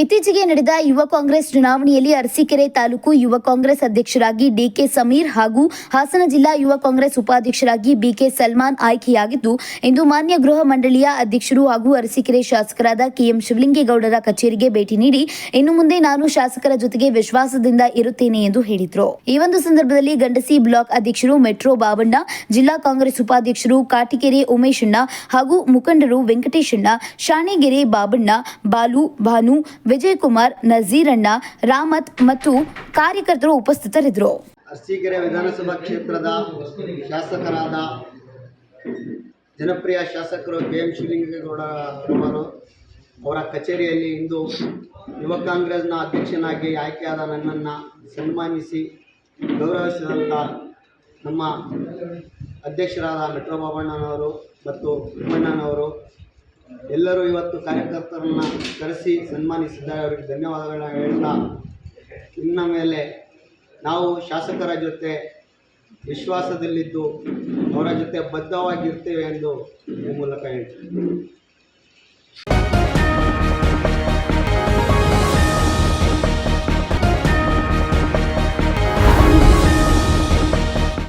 ಇತ್ತೀಚೆಗೆ ನಡೆದ ಯುವ ಕಾಂಗ್ರೆಸ್ ಚುನಾವಣೆಯಲ್ಲಿ ಅರಸೀಕೆರೆ ತಾಲೂಕು ಯುವ ಕಾಂಗ್ರೆಸ್ ಅಧ್ಯಕ್ಷರಾಗಿ ಡಿಕೆ ಸಮೀರ್ ಹಾಗೂ ಹಾಸನ ಜಿಲ್ಲಾ ಯುವ ಕಾಂಗ್ರೆಸ್ ಉಪಾಧ್ಯಕ್ಷರಾಗಿ ಬಿಕೆ ಸಲ್ಮಾನ್ ಆಯ್ಕೆಯಾಗಿದ್ದು, ಇಂದು ಮಾನ್ಯ ಗೃಹ ಮಂಡಳಿಯ ಅಧ್ಯಕ್ಷರು ಹಾಗೂ ಅರಸೀಕೆರೆ ಶಾಸಕರಾದ ಕೆಎಂ ಶಿವಲಿಂಗೇಗೌಡರ ಕಚೇರಿಗೆ ಭೇಟಿ ನೀಡಿ, ಇನ್ನು ಮುಂದೆ ನಾನು ಶಾಸಕರ ಜೊತೆಗೆ ವಿಶ್ವಾಸದಿಂದ ಇರುತ್ತೇನೆ ಎಂದು ಹೇಳಿದರು. ಈ ಒಂದು ಸಂದರ್ಭದಲ್ಲಿ ಗಂಡಸಿ ಬ್ಲಾಕ್ ಅಧ್ಯಕ್ಷರು ಮೆಟ್ರೋ ಬಾಬಣ್ಣ ಜಿಲ್ಲಾ ಕಾಂಗ್ರೆಸ್ ಉಪಾಧ್ಯಕ್ಷರು ಕಾಟಿಕೆರೆ ಉಮೇಶಣ್ಣ ಹಾಗೂ ಮುಖಂಡರು ವೆಂಕಟೇಶಣ್ಣ, ಶಾಣೆಗೆರೆ ಬಾಬಣ್ಣ, ಬಾಲು, ಭಾನು ವಿಜಯಕುಮಾರ್, ನಜೀರಣ್ಣ, ರಾಮತ್ ಮತ್ತು ಕಾರ್ಯಕರ್ತರು ಉಪಸ್ಥಿತರಿದ್ದರು. ಅರಸೀಕೆರೆ ವಿಧಾನಸಭಾ ಕ್ಷೇತ್ರದ ಶಾಸಕರಾದ ಜನಪ್ರಿಯ ಶಾಸಕರು ಕೆ ಎಂ ಶಿವಲಿಂಗೇಗೌಡರವರು ಅವರ ಕಚೇರಿಯಲ್ಲಿ ಇಂದು ಯುವ ಕಾಂಗ್ರೆಸ್ನ ಅಧ್ಯಕ್ಷನಾಗಿ ಆಯ್ಕೆಯಾದ ನನ್ನನ್ನು ಸನ್ಮಾನಿಸಿ ಗೌರವಿಸಿದಂಥ ನಮ್ಮ ಅಧ್ಯಕ್ಷರಾದ ಮೆಟ್ರೋ ಬಾಬಣ್ಣನವರು ಮತ್ತು ತಿಮ್ಮಣ್ಣನವರು ಎಲ್ಲರೂ ಇವತ್ತು ಕಾರ್ಯಕರ್ತರನ್ನ ಕರೆಸಿ ಸನ್ಮಾನಿಸಿದ್ದಾರೆ. ಅವರಿಗೆ ಧನ್ಯವಾದಗಳನ್ನ ಹೇಳ್ತಾ ಇನ್ನ ಮೇಲೆ ನಾವು ಶಾಸಕರ ಜೊತೆ ವಿಶ್ವಾಸದಲ್ಲಿದ್ದು ಅವರ ಜೊತೆ ಬದ್ಧವಾಗಿರ್ತೇವೆ ಎಂದು ಈ ಮೂಲಕ ಹೇಳ್ತೀನಿ.